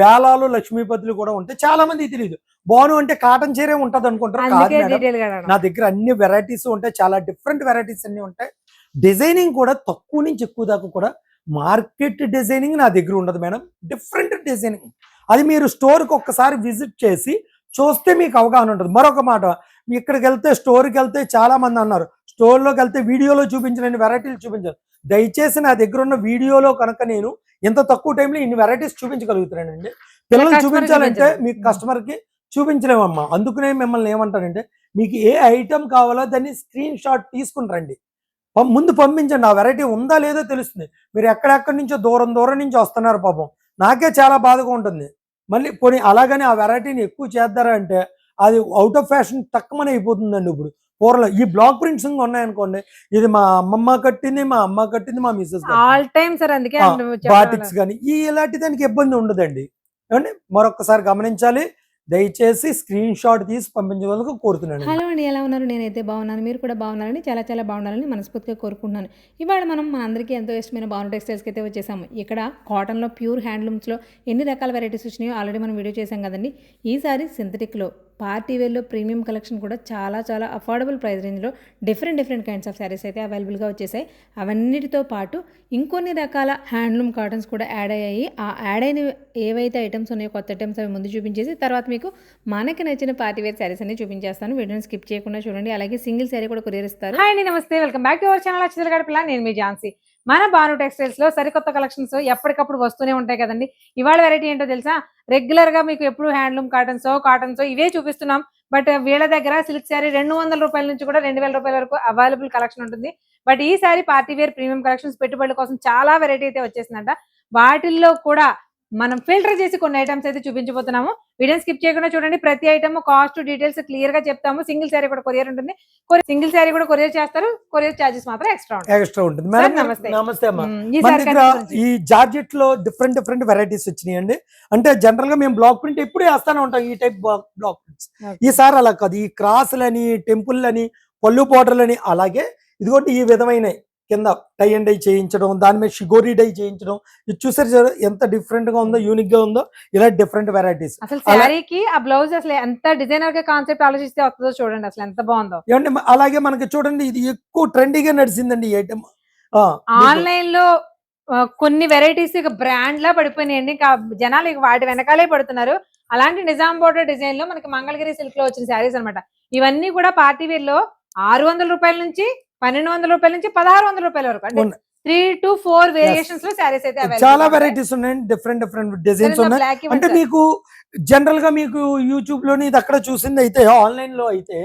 బేలాలు లక్ష్మీపతులు కూడా ఉంటాయి చాలా మంది తెలియదు బాను అంటే కాటన్ చీరే ఉంటది అనుకుంటారు. కాదు మేడం. నా దగ్గర అన్ని వెరైటీస్ ఉంటాయి. చాలా డిఫరెంట్ వెరైటీస్ అన్ని ఉంటాయి. డిజైనింగ్ కూడా తక్కువ నుంచి ఎక్కువ దాకా కూడా మార్కెట్ డిజైనింగ్ నా దగ్గర ఉండదు మేడం. డిఫరెంట్ డిజైనింగ్ అది మీరు స్టోర్కి ఒక్కసారి విజిట్ చేసి చూస్తే మీకు అవగాహన ఉంటుంది. మరొక మాట ఇక్కడికి వెళ్తే స్టోర్కి వెళ్తే చాలా మంది అన్నారు. స్టోర్లోకి వెళ్తే వీడియోలో చూపించిన వెరైటీలు చూపించారు. దయచేసి నా దగ్గర ఉన్న వీడియోలో కనుక నేను ఇంత తక్కువ టైంలో ఇన్ని వెరైటీస్ చూపించగలుగుతున్నానండి. పిల్లలు చూపించాలంటే. మీకు కస్టమర్కి చూపించలేమమ్మా. అందుకనే మిమ్మల్ని ఏమంటారంటే మీకు ఏ ఐటెం కావాలో దాన్ని స్క్రీన్ షాట్ తీసుకుని రండి. ముందు పంపించండి. ఆ వెరైటీ ఉందా లేదో తెలుస్తుంది. మీరు ఎక్కడెక్కడి నుంచో దూరం దూరం నుంచి వస్తున్నారు పాపం. నాకే చాలా బాధగా ఉంటుంది. మళ్ళీ పోనీ అలాగని ఆ వెరైటీని ఎక్కువ చేద్దారా అంటే అది అవుట్ ఆఫ్ ఫ్యాషన్ తక్కువనే అయిపోతుందండి ఇప్పుడు. పూర్లో. ఈ బ్లాక్ ప్రింట్స్ ఉన్నాయనుకోండి ఇది మా అమ్మమ్మ కట్టింది మా అమ్మ కట్టింది మా మిస్సెస్ ఆల్ టైమ్ సార్ అందుకే బాటిక్స్ కానీ ఈ ఇలాంటి దానికి ఇబ్బంది ఉండదండి. ఏమండి? మరొకసారి గమనించాలి. దయచేసి స్క్రీన్ షాట్ తీసి పంపించగలకు కోరుతున్నాను హలో అండి ఎలా ఉన్నారు? నేనైతే బాగున్నాను. మీరు కూడా బాగున్నారని చాలా చాలా బాగుండాలని మనస్ఫూర్తిగా కోరుకుంటున్నాను. ఇవాళ మనం మనందరికీ ఎంతో ఇష్టమైన బాగున్న టెక్స్టైల్స్కి అయితే వచ్చేసాము. ఇక్కడ కాటన్లో ప్యూర్ హ్యాండ్లూమ్స్లో ఎన్ని రకాల వెరైటీస్ వచ్చినాయో ఆల్రెడీ మనం వీడియో చేసాం కదండి. ఈసారి సింథటిక్లో పార్టీ వేర్లో ప్రీమియం కలెక్షన్ కూడా చాలా చాలా అఫోర్డబుల్ ప్రైస్ రేంజ్లో different different kinds of saris అయితే అవైలబుల్గా వచ్చేసాయి. అవన్నిటితో పాటు ఇంకొన్ని రకాల హ్యాండ్లూమ్ కాటన్స్ కూడా యాడ్ అయ్యాయి. ఆ యాడ్ అయిన ఏవైతే ఐటమ్స్ ఉన్నాయో కొత్త ఐటమ్స్ అవి ముందు చూపించేసి తర్వాత మీకు మనకి నచ్చిన పార్టీ వేర్ శారీస్ అన్ని చూపించేస్తాను. వీడియోని స్కిప్ చేయకుండా చూడండి. అలాగే సింగిల్ శారీ కూడా కొరియర్ ఇస్తారు. హాయ్ నమస్తే. Welcome back to our channel నేను మీ ఝాన్సీ. మన బాను టెక్స్టైల్స్లో సరికొత్త కలెక్షన్స్ ఎప్పటికప్పుడు వస్తూనే ఉంటాయి కదండి. ఇవాళ వెరైటీ ఏంటో తెలుసా? రెగ్యులర్గా మీకు ఎప్పుడు హ్యాండ్లూమ్ కాటన్స్ కాటన్స్ ఇవే చూపిస్తున్నాం. బట్ వీళ్ళ దగ్గర సిల్క్ శారీ రెండు వందల రూపాయల నుంచి కూడా రెండు వేల రూపాయల వరకు అవైలబుల్ కలెక్షన్ ఉంటుంది. బట్ ఈ sari party wear premium collections పెట్టుబడుల కోసం చాలా వెరైటీ అయితే వచ్చేసిందంట. వాటిల్లో కూడా మనం ఫిల్టర్ చేసి కొన్ని ఐటమ్స్ అయితే చూపించబోతున్నాము. వీడియో స్కిప్ చేయకుండా చూడండి. ప్రతి ఐటమ్ కాస్ట్ డీటెయిల్స్ క్లియర్గా చెప్తాము. సింగిల్ శారీ కూడా కొరియర్ ఉంటుంది. సింగిల్ శారీ కూడా కొరియర్ చేస్తారు. కొరియర్ చార్జెస్ మాత్రం ఎక్స్ట్రా ఎక్స్ట్రా ఉంటుంది. మేడం నమస్తే. ఈ జార్జెట్లో డిఫరెంట్ డిఫరెంట్ వెరైటీస్ వచ్చినాయి అండి అంటే జనరల్గా మేము బ్లాక్ ప్రింట్ ఎప్పుడు వేస్తానే ఉంటాం ఈ టైప్ బ్లాక్ ప్రింట్స్. ఈసారి అలా కాదు. ఈ క్రాసులని టెంపుల్ అని పళ్ళు పౌడర్లని అలాగే ఇదిగోండి ఈ విధమైన కింద టై అండ్ డై చేయించడం దాని మీద షిగోరి డై చేయించడం. ఇది చూసారు చూడు ఎంత డిఫరెంట్గా ఉందో యూనిక్గా ఉందో ఇలా డిఫరెంట్ వెరైటీస్ అసలు శారీకి ఆ బ్లౌజ్ అసలు ఎంత డిజైనర్గా కాన్సెప్ట్ ఆలోచిస్తే వస్తుందో చూడండి అసలు ఎంత బాగుందో. ఏమంటే అలాగే మనకి చూడండి ఇది ఎక్కువ ట్రెండీగా నడిచిందండి ఈ ఐటమ్ ఆన్లైన్లో కొన్ని వెరైటీస్ ఇక బ్రాండ్ లా పడిపోయినాయండి. ఇంకా జనాలు ఇక వాటి వెనకాలే పడుతున్నారు. అలాంటి నిజాం బోర్డర్ డిజైన్లో మనకి మంగళగిరి సిల్క్లో వచ్చిన శారీస్ అన్నమాట. ఇవన్నీ కూడా పార్టీ వేర్లో ఆరు వందల రూపాయల నుంచి పన్నెండు వందల రూపాయల నుంచి పదహారు వందల రూపాయల వరకు అంటే ఉన్నాయి. త్రీ టు ఫోర్ వేరియేషన్స్లో శారీస్ అయితే చాలా ఉన్నాయి. వెరైటీస్ ఉన్నాయండి డిఫరెంట్ డిఫరెంట్ డిజైన్స్ ఉన్నాయి అంటే. మీకు జనరల్గా మీకు యూట్యూబ్లోని ఇది అక్కడ చూసింది అయితే ఆన్లైన్లో అయితే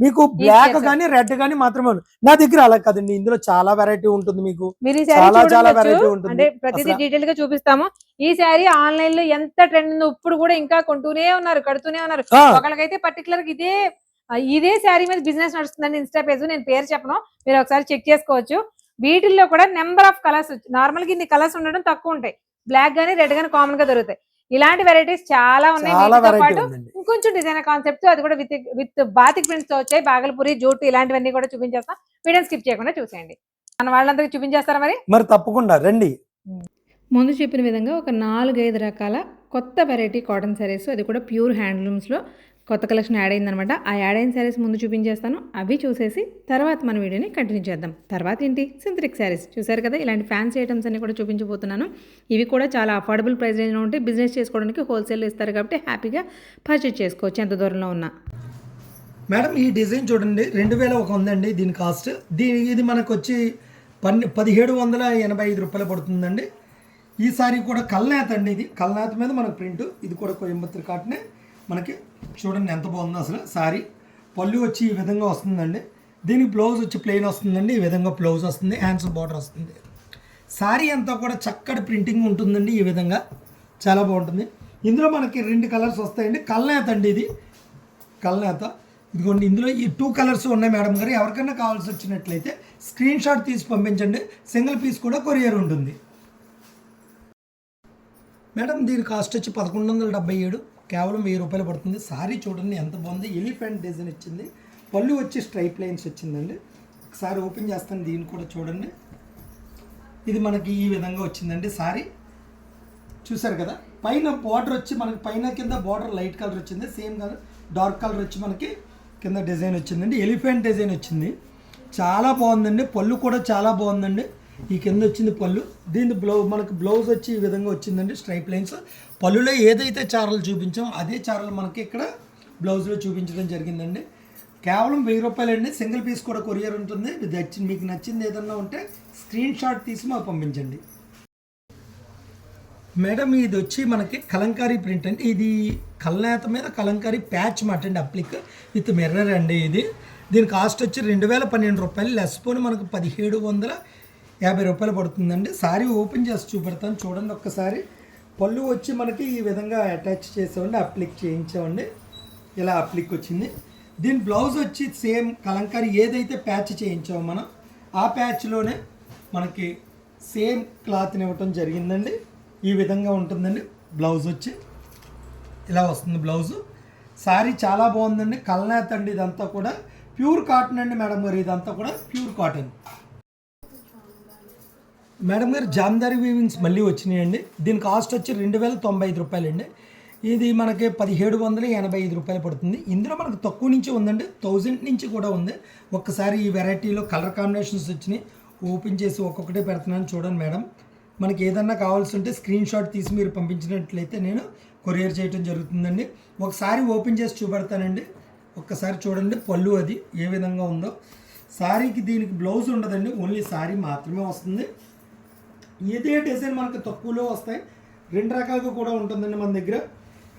మీకు బ్లాక్. గానీ రెడ్ గానీ మాత్రమే. నా దగ్గర అలా కదండి ఇందులో చాలా వెరైటీ ఉంటుంది మీకు చాలా చాలా variety ఉంటుంది. అంటే ప్రతిదీ డీటెయిల్గా చూపిస్తాము ఈ శారీ ఆన్లైన్లో ఎంత ట్రెండ్ ఉందో ఇప్పుడు కూడా ఇంకా కొంటూనే ఉన్నారు కడుతూనే ఉన్నారు ఒకళ్ళకైతే పర్టికులర్గా ఇదే ఇదే శారీ మీద బిజినెస్ నడుస్తుందండి ఇన్స్టా పేజ్. నేను పేరు చెప్పను. మీరు ఒకసారి చెక్ చేసుకోవచ్చు. వీటిల్లో కూడా నెంబర్ ఆఫ్ కలర్స్ నార్మల్గా ఇన్ని కలర్స్ ఉండడం తక్కువ ఉంటాయి. బ్లాక్ గానీ రెడ్ గానీ కామన్గా దొరుకుతాయి. ఇలాంటి వెరైటీస్ చాలా ఉన్నాయి. వీటితో పాటు ఇంకొంచెం డిజైన్ కాన్సెప్ట్ అది కూడా విత్ విత్ బాతిక్ ప్రింట్స్తో వచ్చాయి. బాగలపూరి జూట్ ఇలాంటివన్నీ కూడా చూపించేస్తాం. వీడియో స్కిప్ చేయకుండా చూసేయండి. మన వాళ్ళందరికీ చూపించేస్తారా మరి? మరి తప్పకుండా రండి. ముందు చెప్పిన విధంగా ఒక నాలుగైదు రకాల కొత్త వెరైటీ కాటన్ శారీస్ అది కూడా ప్యూర్ హ్యాండ్లూమ్స్లో కొత్త కలెక్షన్ యాడ్ అయిందనమాట. ఆ యాడ్ అయిన శారీస్ ముందు చూపించేస్తాను. అవి చూసేసి తర్వాత మన వీడియోని కంటిన్యూ చేద్దాం. తర్వాత ఏంటి? సింథటిక్ శారీస్ చూసారు కదా? ఇలాంటి ఫ్యాన్సీ ఐటమ్స్ అన్ని కూడా చూపించబోతున్నాను. ఇవి కూడా చాలా అఫోర్డబుల్ ప్రైస్ రేంజ్లో ఉంటే బిజినెస్ చేసుకోవడానికి హోల్సేల్ ఇస్తారు కాబట్టి హ్యాపీగా పర్చేజ్ చేసుకోవచ్చు. ఎంత దూరంలో ఉన్నా. మేడం ఈ డిజైన్ చూడండి. రెండు వేల ఒక ఉందండి దీని కాస్ట్ దీని ఇది మనకు వచ్చి పన్నె పదిహేడు వందల ఎనభై ఐదు రూపాయలు పడుతుందండి. ఈ సారీ కూడా కల్నాథ్ అండి ఇది. కల్నాథ్ మీద మనకు ప్రింట్ ఇది కూడా కోయంబత్తూరు కాటనే మనకి చూడండి ఎంత బాగుందో అసలు సారీ. పళ్ళు వచ్చి ఈ విధంగా వస్తుందండి. దీనికి బ్లౌజ్ వచ్చి ప్లెయిన్ వస్తుందండి. ఈ విధంగా బ్లౌజ్ వస్తుంది. హ్యాండ్స్ బార్డర్ వస్తుంది. శారీ అంతా కూడా చక్కటి ప్రింటింగ్ ఉంటుందండి. ఈ విధంగా చాలా బాగుంటుంది. ఇందులో మనకి రెండు కలర్స్ వస్తాయండి. కల్నేత అండి ఇది. కల్నేత. ఇదిగోండి ఇందులో ఈ టూ కలర్స్ ఉన్నాయి మేడం గారు. ఎవరికైనా కావాల్సి వచ్చినట్లయితే స్క్రీన్ షాట్ తీసి పంపించండి. సింగిల్ పీస్ కూడా కొరియర్ ఉంటుంది. మేడం దీని కాస్ట్ వచ్చి పదకొండు వందల డెబ్బై ఏడు. కేవలం వెయ్యి రూపాయలు పడుతుంది. సారీ చూడండి ఎంత బాగుంది. ఎలిఫెంట్ డిజైన్ ఇచ్చింది. పళ్ళు వచ్చి స్ట్రైప్ లైన్స్ వచ్చిందండి ఒకసారి ఓపెన్ చేస్తాను దీన్ని కూడా చూడండి. ఇది మనకి ఈ విధంగా వచ్చిందండి సారీ. చూసారు కదా? పైన బార్డర్ వచ్చి మనకి పైన కింద బార్డర్ లైట్ కలర్ వచ్చింది. సేమ్ కలర్ డార్క్ కలర్ వచ్చి మనకి కింద డిజైన్ వచ్చిందండి. ఎలిఫెంట్ డిజైన్ వచ్చింది. చాలా బాగుందండి. పళ్ళు కూడా చాలా బాగుందండి. ఈ కింద వచ్చింది పళ్ళు. దీని బ్లౌ మనకు బ్లౌజ్ వచ్చి ఈ విధంగా వచ్చిందండి స్ట్రైప్ లైన్స్. పళ్ళులో ఏదైతే చారలు చూపించామో అదే చారలు మనకి ఇక్కడ బ్లౌజ్లో చూపించడం జరిగిందండి. కేవలం వెయ్యి రూపాయలండి. సింగిల్ పీస్ కూడా కొరియర్ ఉంటుంది. ఇది మీకు నచ్చింది ఏదన్నా ఉంటే స్క్రీన్ షాట్ తీసి మాకు పంపించండి. మేడం ఇది వచ్చి మనకి కలంకారీ ప్రింట్ అండి. ఇది కల్నేత మీద కలంకారీ ప్యాచ్ మాట అండి అప్లిక్. విత్ మిర్రర్ అండి ఇది. దీని కాస్ట్ వచ్చి రెండు వేల పన్నెండు రూపాయలు. లెస్ పోని మనకు పదిహేడు వందల యాభై రూపాయలు పడుతుందండి. సారీ ఓపెన్ చేసి చూపెడతాను. చూడండి ఒక్కసారి. పళ్ళు వచ్చి మనకి ఈ విధంగా అటాచ్ చేసామండి. అప్లిక్ చేయించామండి. ఇలా అప్లిక్ వచ్చింది. దీని బ్లౌజ్ వచ్చి సేమ్ కలంకారీ ఏదైతే ప్యాచ్ చేయించామో మనం ఆ ప్యాచ్లోనే మనకి సేమ్ క్లాత్ని ఇవ్వటం జరిగిందండి. ఈ విధంగా ఉంటుందండి బ్లౌజ్ వచ్చి. ఇలా వస్తుంది బ్లౌజు. శారీ చాలా బాగుందండి. కలనేతండి ఇదంతా కూడా. ప్యూర్ కాటన్ అండి మేడం గారు. ఇదంతా కూడా ప్యూర్ కాటన్. మేడం గారు జామ్దారి వీవింగ్స్ మళ్ళీ వచ్చినాయండి. దీని కాస్ట్ వచ్చి రెండు వేల తొంభై ఐదు రూపాయలండి. ఇది మనకి పదిహేడు వందల ఎనభై ఐదు రూపాయలు పడుతుంది. ఇందులో మనకు తక్కువ నుంచి ఉందండి. థౌజండ్ నుంచి కూడా ఉంది. ఒక్కసారి ఈ వెరైటీలో కలర్ కాంబినేషన్స్ వచ్చినాయి. ఓపెన్ చేసి ఒక్కొక్కటే పెడుతున్నాను చూడండి మేడం. మనకి ఏదన్నా కావాల్సి ఉంటే స్క్రీన్ షాట్ తీసి మీరు పంపించినట్లయితే నేను కొరియర్ చేయడం జరుగుతుందండి. ఒకసారి ఓపెన్ చేసి చూపెడతానండి. ఒక్కసారి చూడండి పళ్ళు అది ఏ విధంగా ఉందో. శారీకి దీనికి బ్లౌజ్ ఉండదండి. ఓన్లీ శారీ మాత్రమే వస్తుంది. ఇదే డిజైన్ మనకు తక్కువలో వస్తాయి. రెండు రకాలుగా కూడా ఉంటుందండి మన దగ్గర.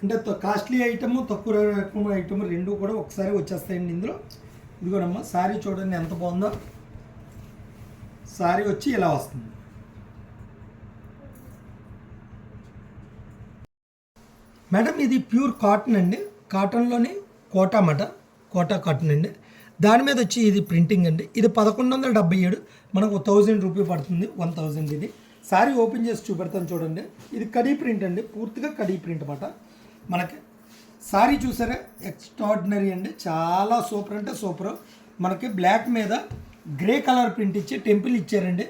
అంటే కాస్ట్లీ ఐటమ్ తక్కువ రకం ఐటమ్ రెండు కూడా ఒకసారి వచ్చేస్తాయండి ఇందులో. ఇదిగోనమ్మా శారీ చూడండి ఎంత బాగుందో. శారీ వచ్చి ఇలా వస్తుంది. మేడం ఇది ప్యూర్ కాటన్ అండి. కాటన్లోని కోటా మట కోటా కాటన్ అండి. దాని మీద వచ్చి ఇది ప్రింటింగ్ అండి. ఇది పదకొండు వందల డెబ్బై ఏడు. మనకు థౌజండ్ రూపీ పడుతుంది. వన్ థౌజండ్ ఇది. సారీ ఓపెన్ చేసి చూపెడతాను చూడండి. ఇది కడీ ప్రింట్ అండి. పూర్తిగా కడీ ప్రింట్ అన్నమాట. మనకి శారీ చూసారా? ఎక్స్ట్రాడినరీ అండి. చాలా సూపర్ అంటే సూపర్. మనకి బ్లాక్ మీద గ్రే కలర్ ప్రింట్ ఇచ్చి టెంపుల్ ఇచ్చారండి.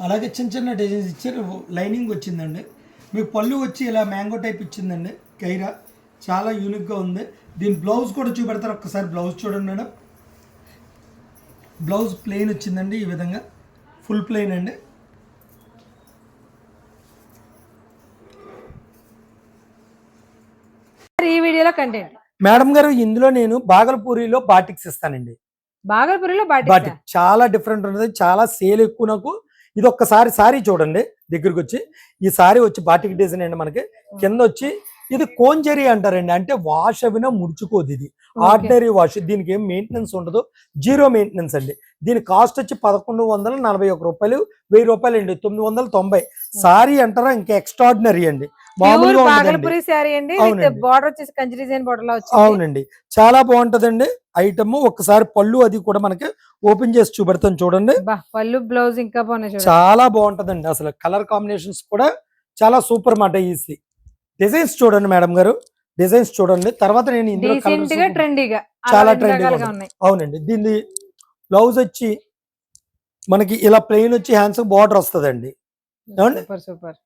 అలాగే చిన్న చిన్న డిజైన్స్ ఇచ్చారు. లైనింగ్ వచ్చిందండి. మీకు పళ్ళు వచ్చి ఇలా మ్యాంగో టైప్ ఇచ్చిందండి. కైరా చాలా యూనిక్గా ఉంది. దీని బ్లౌజ్ కూడా చూపెడతారు. ఒక్కసారి బ్లౌజ్ చూడండి మేడం. బ్లౌజ్ ప్లెయిన్ వచ్చిందండి ఈ విధంగా. ఫుల్ ప్లెయిన్ అండి. ఈ వీడియోలో కంటెంట్ మేడం గారు ఇందులో నేను బాగలపూరిలో బాటిక్స్ ఇస్తానండి. బాగల్పూరిలో బాటిక్ బాటిక్ చాలా డిఫరెంట్ ఉంటుంది. చాలా సేల్ ఎక్కువ నాకు. ఇది ఒక్కసారి సారీ చూడండి దగ్గరికి వచ్చి ఈ సారీ వచ్చి బాటిక్ డిజైన్ అండి మనకి. కింద వచ్చి ఇది కోంజరీ అంటారండి. అంటే వాష్ అవిన ముడుచుకోదు ఇది. Ordinary wash. దీనికి ఏం మెయింటెనెన్స్ ఉండదు. జీరో మెయింటెనెన్స్ అండి. దీని కాస్ట్ వచ్చి పదకొండు వందల నలభై ఒక రూపాయలు వెయ్యి రూపాయలు అండి తొమ్మిది వందల తొంభై. సారీ అంటారా ఇంకా ఎక్స్ట్రాడినరీ అండి. మామూలుగా ఉండదండి. బాగల్పూరి శారీ అండి. బార్డర్ వచ్చేసి కంచి డిజైన్ బార్డర్లో వచ్చింది. అవునండి. చాలా బాగుంటదండి. ఐటమ్ ఒక్కసారి పళ్ళు అది కూడా మనకి ఓపెన్ చేసి చూపెడతాను చూడండి. పళ్ళు బ్లౌజ్ ఇంకా బాగున్నాయి చూడండి. చాలా బాగుంటదండి. అసలు కలర్ కాంబినేషన్స్ కూడా చాలా సూపర్ మాట ఈజీ డిజైన్స్ చూడండి మేడం గారు. డిజైన్స్ చూడండి. తర్వాత నేను ఇందులో ట్రెండీగా చాలా. ఉన్నాయి. అవునండి. దీన్ని బ్లౌజ్ వచ్చి మనకి ఇలా ప్లెయిన్ వచ్చి హ్యాండ్స్ బార్డర్ వస్తుందండి? Super super.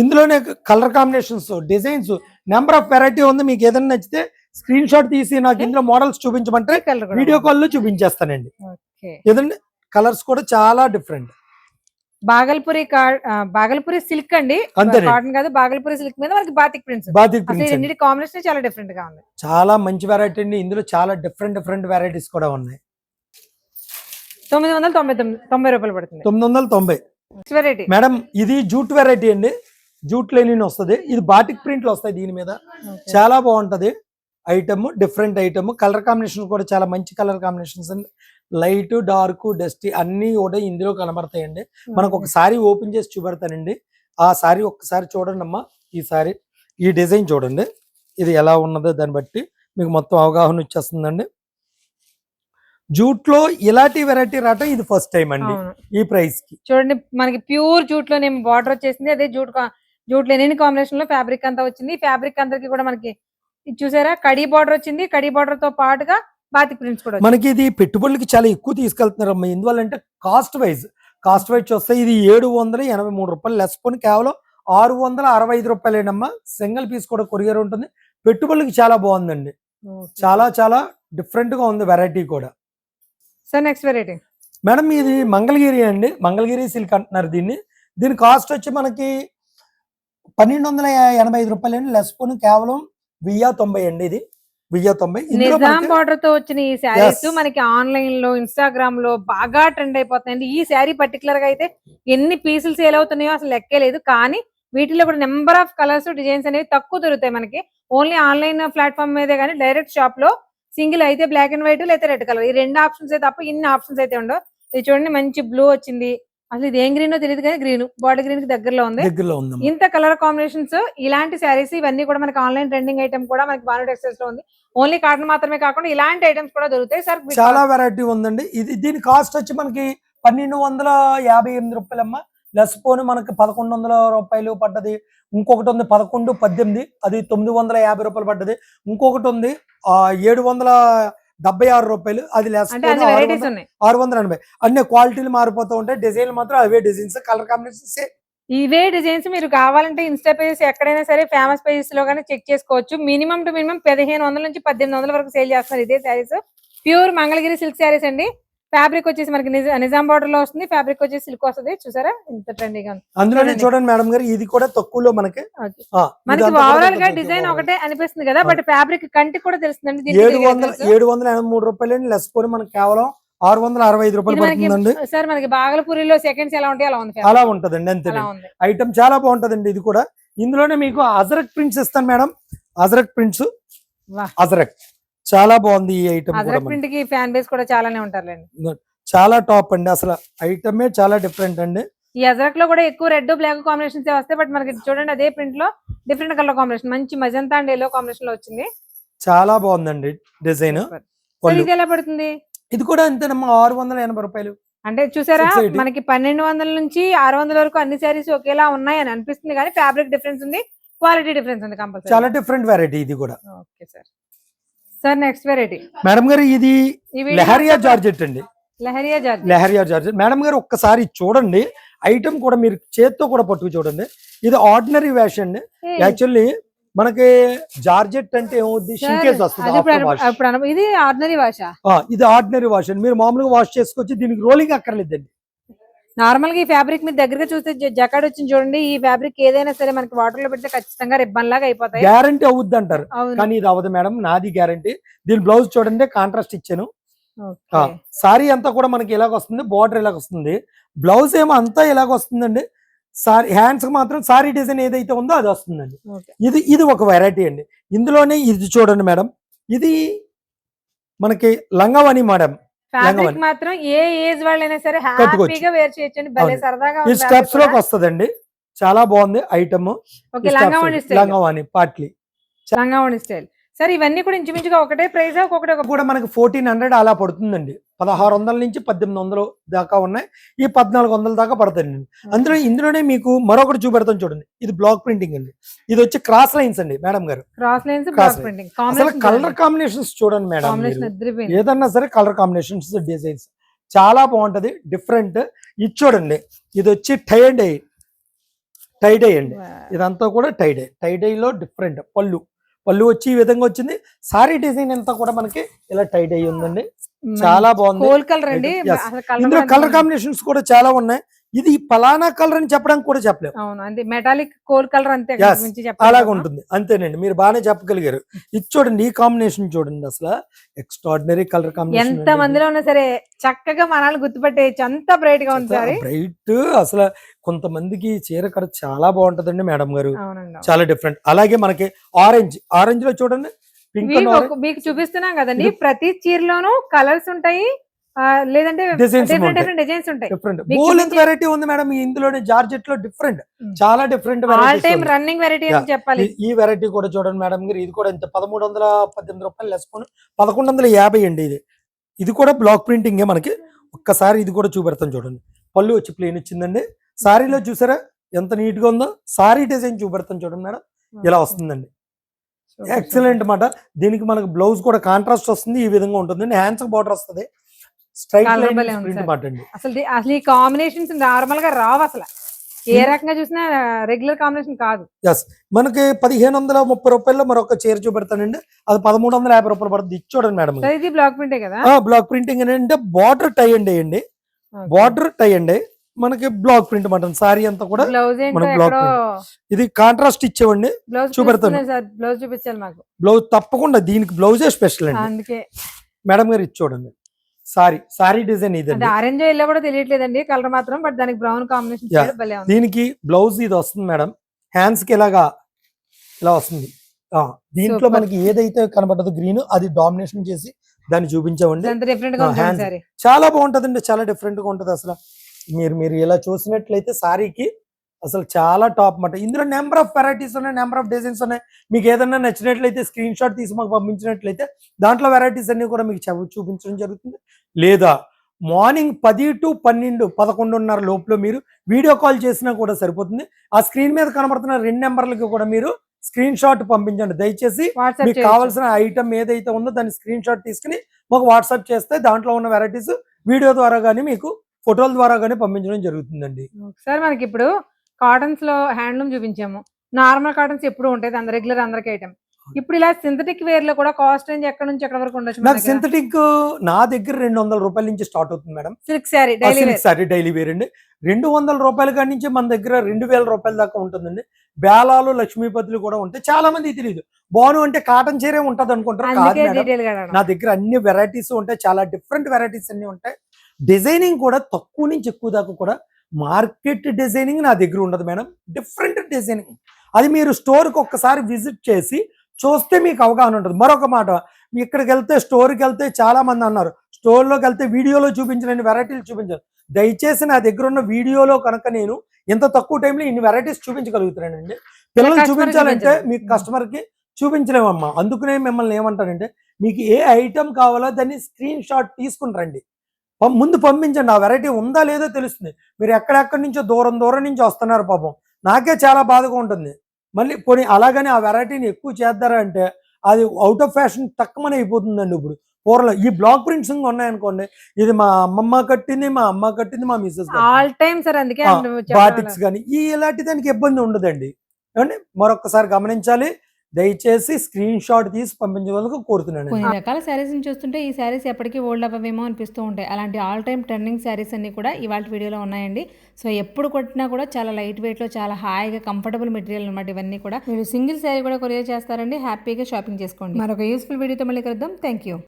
ఇందులోనే colour combinations designs number of variety ఉంది. మీకు ఏదైనా నచ్చితే స్క్రీన్ షాట్ తీసి నాకు ఇందులో మోడల్స్ చూపించమంటే వీడియో కాల్లో చూపించేస్తానండి. ఏదండి? కలర్స్ కూడా చాలా డిఫరెంట్. బాగల్పూరి బాగల్పూరి సిల్క్ అండి. కాటన్ కాదు బాగల్పూరి సిల్క్ మీద మనకి batik prints. Batik prints combination చాలా డిఫరెంట్గా ఉంది. చాలా మంచి వెరైటీ అండి. ఇందులో చాలా డిఫరెంట్ డిఫరెంట్ వెరైటీస్ కూడా ఉన్నాయి. తొమ్మిది వందల తొంభై తొమ్మిది తొంభై రూపాయలు పడుతుంది. తొమ్మిది వందల తొంభై. వెరైటీ. మేడం ఇది జూట్ వెరైటీ అండి. జూట్ లెనిన్ వస్తుంది. ఇది బాటిక్ ప్రింట్లు వస్తాయి దీని మీద. చాలా బాగుంటది. Item different item. Colour combination కూడా చాలా మంచి కలర్ కాంబినేషన్స్ అండి లైట్ డార్క్ డస్టీ అన్ని కూడా ఇందులో కనబడతాయండి. మనకు ఒక సారీ ఓపెన్ చేసి చూపెడతానండి. ఆ సారీ ఒక్కసారి చూడండి అమ్మా ఈ సారీ ఈ డిజైన్ చూడండి. ఇది ఎలా ఉన్నదో దాన్ని బట్టి మీకు మొత్తం అవగాహన వచ్చేస్తుందండి. జూట్లో ఇలాంటి వెరైటీ రావటం ఇది ఫస్ట్ టైం అండి ఈ ప్రైస్కి చూడండి మనకి ప్యూర్ జూట్లోనే బార్డర్ వచ్చేసింది. అదే జూట్ జూట్ లెనిన్ కాంబినేషన్లో ఫ్యాబ్రిక్ అంతా వచ్చింది. ఫ్యాబ్రిక్ అందరికి కూడా మనకి చూసారా? కడీ బార్డర్ వచ్చింది. కడీ బార్డర్తో పాటుగా బాతిక్ ప్రింట్స్ కూడా. మనకి ఇది పెట్టుబడులకి చాలా ఎక్కువ తీసుకెళ్తున్నారు అమ్మా ఎందువల్లంటే కాస్ట్ వైజ్ కాస్ట్ వైజ్ చూస్తే ఇది ఏడు వందల ఎనభై మూడు రూపాయలు లెస్ పోని. కేవలం ఆరు వందల అరవై ఐదు రూపాయలేనమ్మా. సింగిల్ పీస్ కూడా కొరియర్ ఉంటుంది. పెట్టుబడులకి చాలా బాగుందండి. చాలా చాలా డిఫరెంట్గా ఉంది వెరైటీ కూడా. Sir next variety. మేడం ఇది మంగళగిరి అండి. మంగళగిరి సిల్క్ అంటున్నారు దీన్ని. దీని కాస్ట్ వచ్చి మనకి పన్నెండు వందల ఎనభై ఐదు రూపాయలు అండి. లెస్ పోను కేవలం వెయ్యి తొంభై అండి ఇది. వెయ్యి తొంభై. నిజాం బార్డర్తో వచ్చిన ఈ శారీస్. మనకి ఆన్లైన్లో ఇన్స్టాగ్రామ్లో బాగా ట్రెండ్ అయిపోతాయండి ఈ శారీ పర్టికులర్గా అయితే ఎన్ని పీసులు సేల్ అవుతున్నాయో అసలు లెక్కే లేదు. కానీ వీటిలో కూడా నెంబర్ ఆఫ్ కలర్స్ డిజైన్స్ అనేవి తక్కువ దొరుకుతాయి మనకి. ఓన్లీ ఆన్లైన్ ప్లాట్ఫామ్ మీదే కానీ డైరెక్ట్ షాప్లో సింగిల్ అయితే బ్లాక్ అండ్ వైట్ లేదా రెడ్ కలర్. ఈ రెండు ఆప్షన్స్ అయితే తప్ప ఇన్ని ఆప్షన్స్ అయితే ఉండవు. ఇది చూడండి మంచి బ్లూ వచ్చింది. అసలు ఇది ఏం గ్రీనో తెలియదు కానీ గ్రీన్ బాడీ గ్రీన్కి దగ్గరలో ఉంది. దగ్గరలో ఉందమ్మా ఇంత కలర్ కాంబినేషన్స్ ఇలాంటి శారీస్ ఇవన్నీ కూడా మనకి ఆన్లైన్ ట్రెండింగ్ ఐటమ్ కూడా మనకి బాను టెక్స్టైల్స్లో ఉంది. ఓన్లీ కాటన్ మాత్రమే కాకుండా ఇలాంటి ఐటమ్స్ కూడా దొరుకుతాయి. సార్ చాలా వెరైటీ ఉందండి. ఇది దీని కాస్ట్ వచ్చి మనకి పన్నెండు వందల యాభై ఎనిమిది రూపాయలమ్మా. లెస్ పోను మనకి పదకొండు వందల రూపాయలు పడ్డది. ఇంకొకటి ఉంది పదకొండు పద్దెనిమిది. అది తొమ్మిది వందల యాభై రూపాయలు పడ్డది. ఇంకొకటి ఉంది ఏడు వందల డెబ్బై ఆరు రూపాయలు అది ఆరు వందల ఎనభై. అన్ని క్వాలిటీలు మారిపోతూ ఉంటాయి. డిజైన్లు మాత్రం అవే. డిజైన్స్ కలర్ కాంబినేషన్స్ ఇవే డిజైన్స్ మీరు కావాలంటే ఇన్స్టా పేజెస్ ఎక్కడైనా సరే ఫేమస్ పేజెస్లో కానీ చెక్ చేసుకోవచ్చు. మినిమం టు మినిమం పదిహేను వందల నుంచి పద్దెనిమిది వందల వరకు సేల్ చేస్తున్నారు ఇదే శారీస్ ప్యూర్ మంగళగిరి సిల్క్ శారీస్ అండి. ఫ్యాబ్రిక్ వచ్చేసి మనకి నిజ- బార్డర్లో వస్తుంది. ఫ్యాబ్రిక్ వచ్చేసి సిల్క్ వస్తుంది. చూసారా? ఇంత ట్రెండింగ్ ఉంది. అందులోనే చూడండి. మేడం గారు ఇది కూడా తక్కువలో మనకి మనకి ఓవరాల్గా డిజైన్. ఒకటే అనిపిస్తుంది కదా బట్ ఫ్యాబ్రిక్ కంటికి కూడా తెలుస్తుందండి ఏడు వందల. ఏడు వందల ఎనభై మూడు రూపాయలు అండి లెస్ పోని మనకి కేవలం ఆరు వందల అరవై ఐదు రూపాయలు పడుతుందండి. సార్ మనకి బాగలపూరిలో సెకండ్స్ ఎలా ఉంటాయి అలా ఉంది. అలా ఉంటదండి అంతే ఐటమ్ చాలా బాగుంటదండి ఇది కూడా. ఇందులోనే మీకు అజరక్ ప్రింట్స్ ఇస్తాను మేడం. అజరక్ ప్రింట్స్. అజరక్. చాలా బాగుంది ఈ ఐటమ్కి ఫ్యాన్ బేస్ కూడా చాలానే ఉంటారులేండి. చాలా టాప్ అండి. అసలు ఐటమే చాలా డిఫరెంట్ అండి. ఈ అజరక్లో కూడా ఎక్కువ రెడ్ బ్లాక్ కాంబినేషన్స్ వస్తాయి బట్ మనకి చూడండి అదే ప్రింట్లో డిఫరెంట్ కలర్ కాంబినేషన్ మంచి మజంతా అండ్ ఎల్లో కాంబినేషన్లో వచ్చింది. చాలా బాగుందండి డిజైన్. ఇది ఎలా పడుతుంది? ఇది కూడా అంతేనమ్మా ఆరు వందల ఎనభై రూపాయలు. అంటే చూసారా 680. మనకి పన్నెండు వందల నుంచి ఆరు వందల వరకు అన్ని శారీస్ ఒకేలా ఉన్నాయి అని అనిపిస్తుంది కానీ ఫ్యాబ్రిక్ డిఫరెన్స్ ఉంది క్వాలిటీ డిఫరెన్స్ ఉంది కంపల్సరీ చాలా డిఫరెంట్ వెరైటీ ఇది కూడా. Okay sir sir next variety madam గారు ఇది లెహరియా జార్జెట్ అండి. Leheriya georgette leheriya georgette. Madam గారు ఒక్కసారి చూడండి. ఐటమ్ కూడా మీరు చేత్తో కూడా పట్టుకు చూడండి. ఇది ఆర్డినరీ వేషన్ అండి యాక్చువల్లీ మనకి జార్జెట్ అంటే ఏమవుద్ది? షింకేజ్ వస్తుంది ఇది ఆర్డినరీ ఆ, ఇది ఆర్డినరీ వాష్ అండి. మీరు మామూలుగా వాష్ చేసుకొచ్చి దీనికి రోలింగ్ అక్కర్లేదండి. నార్మల్గా ఈ ఫ్యాబ్రిక్ మీద దగ్గరగా చూస్తే జకాడ్ వచ్చింది చూడండి. ఈ ఫ్యాబ్రిక్ ఏదైనా సరే మనకి వాటర్లో పెడితే ఖచ్చితంగా రిబ్బన్ లాగా అయిపోతాయి. గ్యారంటీ అవుద్ది అంటారు కానీ ఇది అవ్వదు మేడం. నాది గ్యారంటీ. దీని బ్లౌజ్ చూడండి కాంట్రాస్ట్ ఇచ్చాను. సారీ అంతా కూడా మనకి ఇలాగ వస్తుంది బార్డర్ ఇలాగ వస్తుంది బ్లౌజ్ ఏమో అంతా ఇలాగ వస్తుందండి సారీ హ్యాండ్స్కి మాత్రం సారీ డిజైన్ ఏదైతే ఉందో అది వస్తుందండి. ఇది ఇది ఒక వెరైటీ అండి. ఇందులోనే ఇది చూడండి మేడం. ఇది మనకి లంగవని మేడం. ఫ్యాబ్రిక్. మాత్రం ఏ ఏజ్ వాళ్ళైనా సరే. హ్యాపీగా వేర్ చేయొచ్చండి భలే. సరదాగా ఈ స్టెప్స్లోకి. వస్తుందండి చాలా బాగుంది ఐటమ్ ఓకే లంగావణి స్టైల్ లంగవాణి పాట్లీ లంగావణి స్టైల్ సార్ ఇవన్నీ కూడా ఇంచుమించుగా ఒకటే ప్రైస్ ఒకటే ఒక కూడా మనకి ఫోర్టీన్ హండ్రెడ్ అలా పడుతుందండి. పదహారు వందల నుంచి పద్దెనిమిది వందలు దాకా ఉన్నాయి. ఈ పద్నాలుగు వందల దాకా పడుతుందండి అందులో ఇందులోనే మీకు మరొకటి చూపెడతాం చూడండి. ఇది బ్లాక్ ప్రింటింగ్ అండి. ఇది వచ్చి క్రాస్ లైన్స్ అండి మేడం గారు. Cross lines line. ప్రింటింగ్ అసలు కలర్ కాంబినేషన్ కాంబినేషన్స్ చూడండి మేడం ఏదన్నా సరే కలర్ కాంబినేషన్స్ డిజైన్స్ చాలా బాగుంటది. డిఫరెంట్ ఇది చూడండి. ఇది వచ్చి టై అండ్ టై డై అండి. ఇదంతా కూడా టై డై టై డైలో డిఫరెంట్ పళ్ళు. పళ్ళు వచ్చి ఈ విధంగా వచ్చింది. సారీ డిజైన్ అంతా కూడా మనకి ఇలా టై డై ఉందండి. చాలా బాగుంది. ఇందులో కలర్ కాంబినేషన్స్ కూడా చాలా ఉన్నాయి. ఇది పలానా కలర్ అని చెప్పడానికి కూడా చెప్పలేము అవును అంతే. మెటాలిక్ కోల్ కలర్ అంతే అలాగ ఉంటుంది. అంతేనండి. మీరు బాగానే చెప్పగలిగారు. ఇది చూడండి ఈ కాంబినేషన్ చూడండి అసలు. ఎక్స్ట్రాడినరీ కలర్ కాంబినేషన్ ఎంత మందిలో ఉన్నా సరే చక్కగా మనల్ని గుర్తుపట్టేయచ్చు. అంత బ్రైట్గా ఉంది బ్రైట్ అసలు కొంతమందికి చీర కడ చాలా బాగుంటదండి మేడం గారు. చాలా డిఫరెంట్ అలాగే మనకి ఆరెంజ్ ఆరెంజ్లో చూడండి మీకు చూపిస్తున్నాం కదండి. ప్రతి చీరలోనూ కలర్స్ ఉంటాయి. లేదంటే డిఫరెంట్. డిఫరెంట్ డిజైన్స్ ఉంటాయి. డిఫరెంట్ బోలెంత్ వెరైటీ ఉంది మేడం ఇందులోనే జార్జెట్లో డిఫరెంట్ Hmm. చాలా different all time running variety అని. చెప్పాలి. ఈ వెరైటీ కూడా చూడండి మేడం గారు ఇది కూడా ఇంత పదమూడు వందల పద్దెనిమిది రూపాయలు పదకొండు వందల యాభై అండి ఇది. ఇది కూడా బ్లాక్ ప్రింటింగ్ మనకి. ఒక్కసారి ఇది కూడా చూపెడతాం చూడండి. పళ్ళు వచ్చి ప్లేన్ ఇచ్చిందండి సారీలో చూసారా? ఎంత నీట్గా ఉందో. సారీ డిజైన్ చూపెడతాం చూడండి మేడం. ఇలా వస్తుందండి. ఎక్సలెంట్ మాట. దీనికి మనకు బ్లౌజ్ కూడా కాంట్రాస్ట్ వస్తుంది. ఈ విధంగా ఉంటుంది హ్యాండ్స్ బార్డర్ వస్తుంది. స్ట్రైట్ అండి అసలు అసలు ఈ కాంబినేషన్స్ నార్మల్గా రావు అసలు. ఏ రకంగా చూసినా రెగ్యులర్ కాంబినేషన్ కాదు. ఎస్ మనకి పదిహేను వందల ముప్పై రూపాయల్లో మరొక చీర చూపెడతానండి. అది పదమూడు వందల యాభై రూపాయలు పడుతుంది. ఇది చూడండి మేడం ఇది బ్లాక్ ప్రింటే కదా? బ్లాక్ ప్రింటింగ్ ఏంటంటే బార్డర్ టై అండి Okay. బార్డర్ టై అండి. మనకి బ్లాక్ ప్రింట్ మాట సారీ అంతా కూడా మనం ఎక్కడో ఇది కాంట్రాస్ట్ ఇచ్చేవండి. బ్లౌజ్ చూపెడతాను. బ్లౌజ్ చూపించాలి మాకు. బ్లౌజ్ తప్పకుండా దీనికి బ్లౌజే స్పెషల్ అండి. అందుకే. మేడం గారు ఇది చూడండి సారీ సారీ డిజైన్ ఇదండి. ఆరెంజ్ ఎల్లో కూడా తెలియట్లేదండి కలర్ మాత్రం బట్ దానికి బ్రౌన్ కాంబినేషన్ దీనికి బ్లౌజ్ ఇది వస్తుంది మేడం. హ్యాండ్స్కి ఇలాగా ఇలా వస్తుంది. ఆ, దీంట్లో. మనకి ఏదైతే కనబడదు గ్రీన్ అది డామినేషన్ చేసి దాన్ని చూపించామండి. చాలా బాగుంటదండి చాలా డిఫరెంట్గా ఉంటది అసలు. మీరు మీరు ఇలా చూసినట్లయితే సారీకి అసలు చాలా టాప్ మాట. ఇందులో నెంబర్ ఆఫ్ వెరైటీస్ ఉన్నాయి నెంబర్ ఆఫ్ డిజైన్స్ ఉన్నాయి. మీకు ఏదైనా నచ్చినట్లయితే స్క్రీన్ షాట్ తీసి మాకు పంపించినట్లయితే దాంట్లో వెరైటీస్ అన్ని కూడా మీకు చూపించడం జరుగుతుంది. లేదా మార్నింగ్ పది టు పన్నెండు పదకొండున్నర లోపల మీరు వీడియో కాల్ చేసినా కూడా సరిపోతుంది. ఆ స్క్రీన్ మీద కనబడుతున్న రెండు నెంబర్లకి కూడా మీరు స్క్రీన్ షాట్ పంపించండి. దయచేసి మీకు కావాల్సిన ఐటమ్ ఏదైతే ఉందో దాన్ని స్క్రీన్ షాట్ తీసుకుని మాకు వాట్సాప్ చేస్తే దాంట్లో ఉన్న వెరైటీస్ వీడియో ద్వారా కానీ మీకు ఫోటోల ద్వారా కానీ పంపించడం జరుగుతుందండి. సార్ మనకి ఇప్పుడు కాటన్స్లో హ్యాండ్లూమ్ చూపించాము. నార్మల్ కాటన్స్ ఎప్పుడు ఉంటాయి. అందరు రెగ్యులర్ అందరికి ఐటమ్ ఇప్పుడు ఇలా సింథటిక్ వేర్లో కూడా కాస్ట్ రేంజ్ ఎక్కడ నుంచి ఎక్కడ వరకు ఉండొచ్చు నాకు సింథటిక్ నా దగ్గర రెండు వందల రూపాయల నుంచి స్టార్ట్ అవుతుంది madam. Silk sari daily sari daily wear అండి. రెండు వందల రూపాయల కాడి నుంచి మన దగ్గర రెండు వేల రూపాయల దాకా ఉంటుందండి. బేలాలు లక్ష్మీపతులు కూడా ఉంటాయి. చాలా మంది తెలియదు బాను అంటే కాటన్ చీరే ఉంటది అనుకుంటారు. నా దగ్గర అన్ని వెరైటీస్ ఉంటాయి. చాలా డిఫరెంట్ వెరైటీస్ అన్ని ఉంటాయి. డిజైనింగ్ కూడా తక్కువ నుంచి ఎక్కువ దాకా కూడా మార్కెట్ డిజైనింగ్ నా దగ్గర ఉండదు మేడం. Different designing. అది మీరు స్టోర్కి ఒక్కసారి విజిట్ చేసి చూస్తే మీకు అవగాహన ఉంటుంది. మరొక మాట మీ ఇక్కడికి వెళ్తే స్టోర్కి వెళ్తే చాలా మంది అన్నారు. స్టోర్లోకి వెళ్తే వీడియోలో చూపించిన వెరైటీలు చూపించారు. దయచేసి నా దగ్గర ఉన్న వీడియోలో కనుక నేను ఇంత తక్కువ టైంలో ఇన్ని వెరైటీస్ చూపించగలుగుతున్నానండి. పిల్లలు చూపించాలంటే. మీకు కస్టమర్కి చూపించలేమమ్మా. అందుకనే మిమ్మల్ని ఏమంటానంటే మీకు ఏ ఐటమ్ కావాలో దాన్ని స్క్రీన్ షాట్ తీసుకుని రండి. ముందు పంపించండి. ఆ వెరైటీ ఉందా లేదో తెలుస్తుంది. మీరు ఎక్కడెక్కడి నుంచో దూరం దూరం నుంచి వస్తున్నారు పాపం. నాకే చాలా బాధగా ఉంటుంది. మళ్ళీ పోనీ అలాగని ఆ వెరైటీని ఎక్కువ చేద్దారా అంటే అది అవుట్ ఆఫ్ ఫ్యాషన్ తక్కువనే అయిపోతుందండి ఇప్పుడు. పూర్వం ఈ బ్లాక్ ప్రింట్స్ ఉన్నాయనుకోండి ఇది మా అమ్మమ్మ కట్టింది మా అమ్మ కట్టింది మా మిస్సెస్ ఆల్ టైమ్ సార్ అందుకే బాటిక్స్. కానీ ఈ ఇలాంటి దానికి ఇబ్బంది ఉండదండి. ఏమండి? మరొకసారి గమనించాలి. దయచేసి స్క్రీన్ షాట్ తీసి పంపించగలకు కోరుతున్నాను కొన్ని రకాల శారీస్ చూస్తుంటే ఈ శారీస్ ఎప్పటికీ ఓల్డ్ అవ్వవేమో అనిపిస్తూ ఉంటాయి. అలాంటి ఆల్ టైమ్ ట్రెండింగ్ శారీస్ అన్ని కూడా ఇవాళ వీడియోలో ఉన్నాయండి. సో ఎప్పుడు కొట్టినా కూడా చాలా లైట్ వెయిట్లో చాలా హాయిగా కంఫర్టబుల్ మెటీరియల్ అనమాట ఇవన్నీ కూడా. మీరు సింగిల్ శారీ కూడా కొరియర్ చేస్తారండి. హ్యాపీగా షాపింగ్ చేసుకోండి. మరొక యూస్ఫుల్ వీడియోతో మళ్ళీ కలుద్దాం. Thank you